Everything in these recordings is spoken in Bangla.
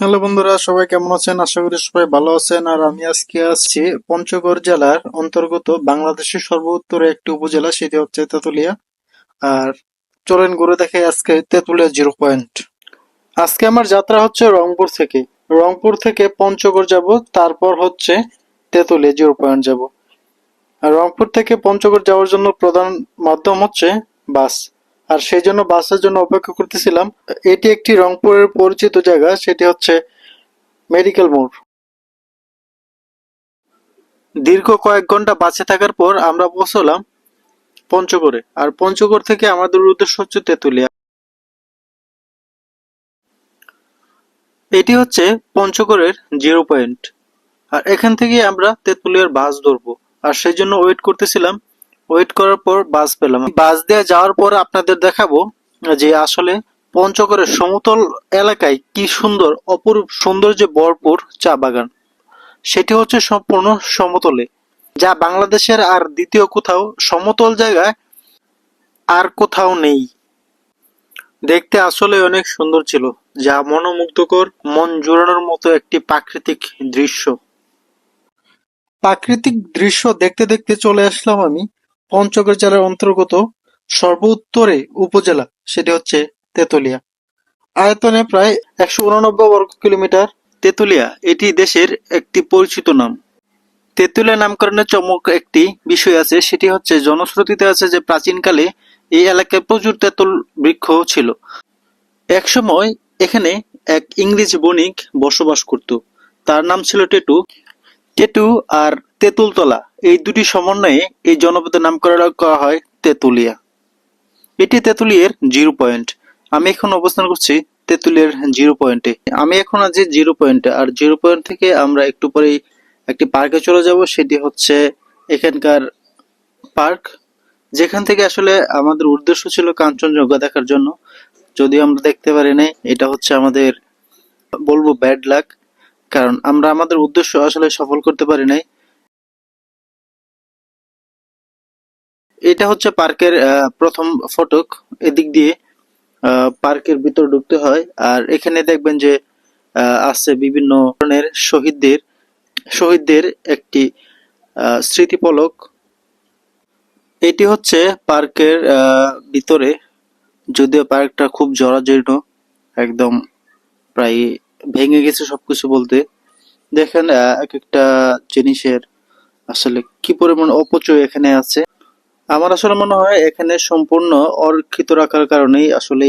হ্যালো বন্ধুরা, সবাই কেমন আছেন? আশা করি সবাই ভালো আছেন। আর আমি আজকে আসছি পঞ্চগড় জেলার অন্তর্গত বাংলাদেশের সর্বোত্তরে একটি উপজেলা, সেটি হচ্ছে তেতুলিয়া। আর চলেন ঘুরে দেখে আজকে তেতুলিয়া জিরো পয়েন্ট। আজকে আমার যাত্রা হচ্ছে রংপুর থেকে। রংপুর থেকে পঞ্চগড় যাব, তারপর হচ্ছে তেতুলিয়া জিরো পয়েন্ট যাব। আর রংপুর থেকে পঞ্চগড় যাওয়ার জন্য প্রধান মাধ্যম হচ্ছে বাস। আর সেই জন্য বাসের জন্য অপেক্ষা করতেছিলাম। এটি একটি রংপুরের পরিচিত জায়গা, সেটি হচ্ছে মেডিকেল মোড়। দীর্ঘ কয়েক ঘণ্টা বাসে থাকার পর আমরা পৌঁছলাম পঞ্চগড়ে। আর পঞ্চগড় থেকে আমাদের উদ্দেশ্য হচ্ছে তেতুলিয়া। এটি হচ্ছে পঞ্চগড়ের জিরো পয়েন্ট। আর এখান থেকে আমরা তেতুলিয়ার বাস ধরবো। আর সেই জন্য ওয়েট করতেছিলাম ওয়েট করার পর বাস পেলাম। বাস দিয়ে যাওয়ার পর আপনাদের দেখাবো যে আসলে পঞ্চগড়ের সমতল এলাকায় কি সুন্দর, অপরূপ সৌন্দর্যে ভরপুর চা বাগান। সেটি হচ্ছে সম্পূর্ণ সমতলে, যা বাংলাদেশের আর দ্বিতীয় কোথাও সমতল জায়গায় আর কোথাও নেই। দেখতে আসলে অনেক সুন্দর ছিল, যা মনোমুগ্ধকর, মন জোড়ানোর মতো একটি প্রাকৃতিক দৃশ্য। প্রাকৃতিক দৃশ্য দেখতে দেখতে চলে আসলাম আমি। পঞ্চগড় জেলার অন্তর্গত সর্বোত্তরে উপজেলা, সেটি হচ্ছে তেতুলিয়া। আয়তনে প্রায় একশো উননব্বই বর্গ কিলোমিটার তেতুলিয়া, এটি দেশের একটি পরিচিত নাম। তেতুলিয়া নামকরণের চমক একটি বিষয় আছে, সেটি হচ্ছে জনশ্রুতিতে আছে যে প্রাচীনকালে এই এলাকায় প্রচুর তেঁতুল বৃক্ষ ছিল। একসময় এখানে এক ইংরেজ বণিক বসবাস করত। তার নাম ছিল টেটু। টেটু আর তেঁতুলতলা, এই দুটি সমন্বয়ে এই জনপদের নামকরণ করা হয় তেঁতুলিয়া। এটি তেঁতুলিয়ার জিরো পয়েন্ট। আমি এখন অবস্থান করছি তেঁতুলিয়ার জিরো পয়েন্টে। আমি এখন আছি জিরো পয়েন্টে, আর জিরো পয়েন্ট থেকে আমরা একটু পরেই একটি পার্কে চলে যাব, সেটি হচ্ছে এখানকার পার্ক, যেখান থেকে আসলে আমাদের উদ্দেশ্য ছিল কাঞ্চনজঙ্ঘা দেখার জন্য। যদিও আমরা দেখতে পারি নাই, এটা হচ্ছে আমাদের বলব ব্যাড লাক। কারণ আমরা আমাদের উদ্দেশ্য আসলে সফল করতে পারি নাই। এটা হচ্ছে পার্কের প্রথম ফটক, এদিক দিয়ে পার্কের ভিতর ঢুকতে হয়। আর এখানে দেখবেন যে আছে বিভিন্ন ধরনের শহীদদের শহীদদের একটি স্মৃতিপলক এটি হচ্ছে পার্কের ভিতরে। যদিও পার্কটা খুব জরাজীর্ণ, একদম প্রায় ভেঙে গেছে সবকিছু বলতে। দেখেন এক একটা জিনিসের আসলে কি পরিমাণ অপচয় এখানে আছে। আমার আসলে মনে হয় এখানে সম্পূর্ণ অরক্ষিত রাখার কারণেই আসলে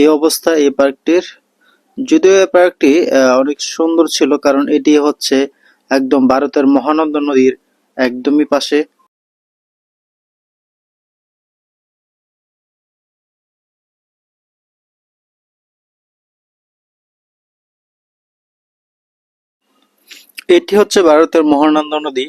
এই অবস্থা, এই পার্কটির। যদিও এই পার্কটি অনেক সুন্দর ছিল, কারণ এটি হচ্ছে একদম ভারতের মহানন্দ নদীর একদমই পাশে। এটি হচ্ছে ভারতের মহানন্দা নদী।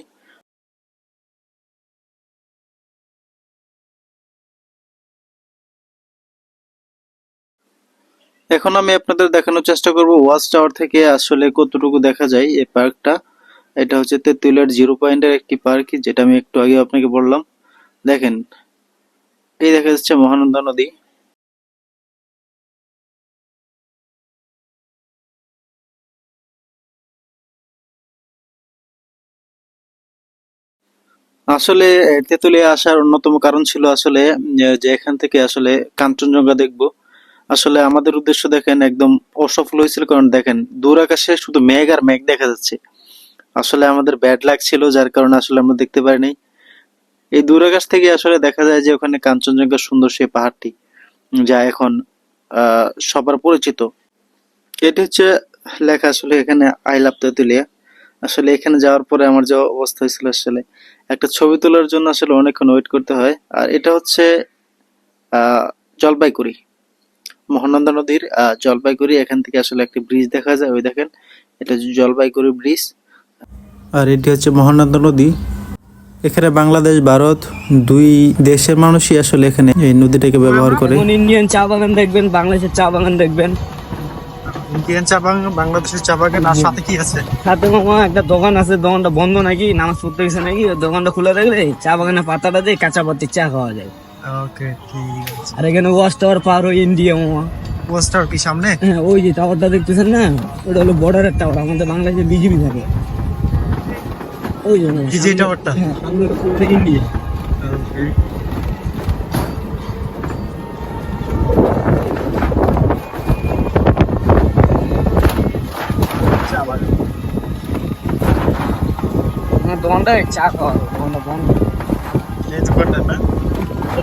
এখন আমি আপনাদের দেখানোর চেষ্টা করব ওয়াচ টাওয়ার থেকে আসলে কতটুকু দেখা যায় এই পার্কটা। এটা হচ্ছে তেঁতুলিয়ার জিরো পয়েন্টের একটি পার্ক, যেটা আমি একটু আগে আপনাকে বললাম। দেখেন, এই দেখা যাচ্ছে মহানন্দা নদী। আসলে তেঁতুলিয়া আসার অন্যতম কারণ ছিল আসলে যে এখান থেকে আসলে কাঞ্চনজঙ্ঘা দেখব। আসলে আমাদের উদ্দেশ্য দেখেন একদম অসফল হয়েছিল, কারণ দেখেন দূর আকাশে শুধু মেঘ আর মেঘ দেখা যাচ্ছে। আসলে আমাদের ব্যাড লাক ছিল, যার কারণে আসলে আমরা দেখতে পারিনি এই দূর আকাশ থেকে আসলে দেখা যায় যে ওখানে কাঞ্চনজঙ্ঘা সুন্দর সেই পাহাড়টি, যা এখন সবার পরিচিত। এটি হচ্ছে লেখা আসলে এখানে আই লাভ তেঁতুলিয়া। আসলে এখানে যাওয়ার পরে আমার যে অবস্থা হয়েছিল আসলে একটা ছবি তোলার জন্য আসলে অনেকক্ষণ ওয়েট করতে হয়। আর এটা হচ্ছে আহ জলপাইগুড়ি। মহানন্দা নদীর আহ, জলপাইগুড়ি এখান থেকে আসলে একটি ব্রিজ দেখা যায় ওই দেখেন এটা জলপাইগুড়ি ব্রিজ আর এটি হচ্ছে মহানন্দা নদী। এখানে বাংলাদেশ ভারত দুই দেশের মানুষই আসলে এখানে এই নদীটাকে ব্যবহার করে। ইন্ডিয়ান চা বাগান দেখবেন বাংলাদেশের চা বাগান দেখবেন ইন্ডিয়ান চা বাগান বাংলাদেশের চা বাগান আর সাথে কি আছে? সাথে মামা একটা দোকান আছে দোকানটা বন্ধ নাকি নামাজ পড়তে গেছে নাকি দোকানটা খুলে রাখলে চা বাগানে পাতাটা দিয়ে কাঁচা পাতির চা খাওয়া যায়। ওকে ঠিক আছে। আর এখানে ওয়াশ টাওয়ার পার হয়ে ইন্ডিয়া মামা ওয়াচ টাওয়ার কি সামনে? হ্যাঁ ওই যে টাওয়ারটা দেখতেছেন না? ওটা হলো বর্ডারের টাওয়ার আমাদের বাংলাদেশে বিজিবি থাকে। ওই জন্য। এই টাওয়ারটা? হ্যাঁ ইন্ডিয়া। আমার চা খাওয়া দোকানটা বন্ধ এই দোকানটা না?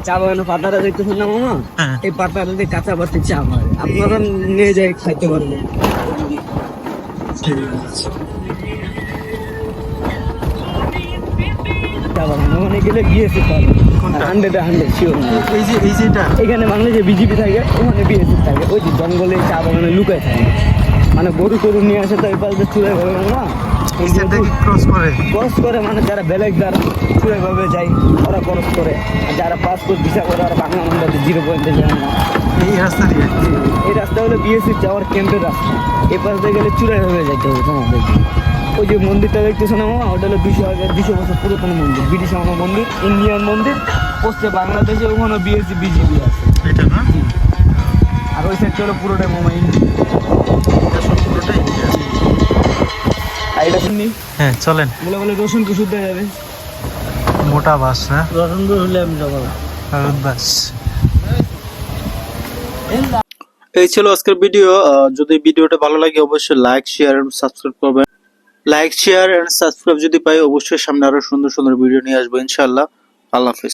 চা বাগানের পাতাটা দেখতেছেন না মামা? হ্যাঁ। এই পাতাটা দিয়ে কাঁচা পাতি চা হয়। আপনারা নিয়ে যাই খাইতে পারবেন। বাগান ওখানে গেলে বিএসএফ পাবে কোনটা? হান্ড্রেডে হান্ড্রেড শিওর এই যে এই যেটা? এখানে বাংলাদেশে বিজেপি থাকে ওখানে বিএসএফ থাকে। ওই যে জঙ্গলে চা বাগানে লুকায় থাকে। মানে গরু গরু নিয়ে আসে তো এই পাশে চুড়ে ঘরে না? সেটা ক্রস করে। ক্রস করে মানে যারা বেলেগ যারা চুড়ে ভাবে যায় ওরা ক্রস করে। আর যারা পাসপোর্ট ভিসা করে আর বাংলা নম্বরে জিরো পয়েন্টে যায় না এই রাস্তা দিয়ে এই রাস্তা হলো বিএসএফ যাওয়ার ক্যাম্পের রাস্তা। এই পাশ দিয়ে গেলে চুড়াই হয়ে যাইতে হবে তোমাদের। ওই যে মন্দিরটা দেখতেছো না মামা ওটা হলো দুশো আগে দুশো বছর পুরাতন মন্দির ব্রিটিশ আমল মন্দির ইন্ডিয়ান মন্দির পশ্চিমে বাংলাদেশে ওখানে বিএসসি বিজেপি আছে। এটা না? আর ওই সাইডটা হলো পুরোটাই মামা ইন্ডিয়া শুনি হ্যাঁ চলেন। বলে বলে রসুন কি শুদ্ধ যাবে। মোটা বাস না? রসুনপুর হলে আমি যাব কারণ বাস। এই ছিল আজকের ভিডিও। যদি ভিডিওটা ভালো লাগে অবশ্যই লাইক শেয়ার এন্ড সাবস্ক্রাইব করবেন। লাইক শেয়ার এন্ড সাবস্ক্রাইব যদি পাই অবশ্যই সামনে আরও সুন্দর সুন্দর ভিডিও নিয়ে আসব ইনশাআল্লাহ। আল্লাহ হাফিজ।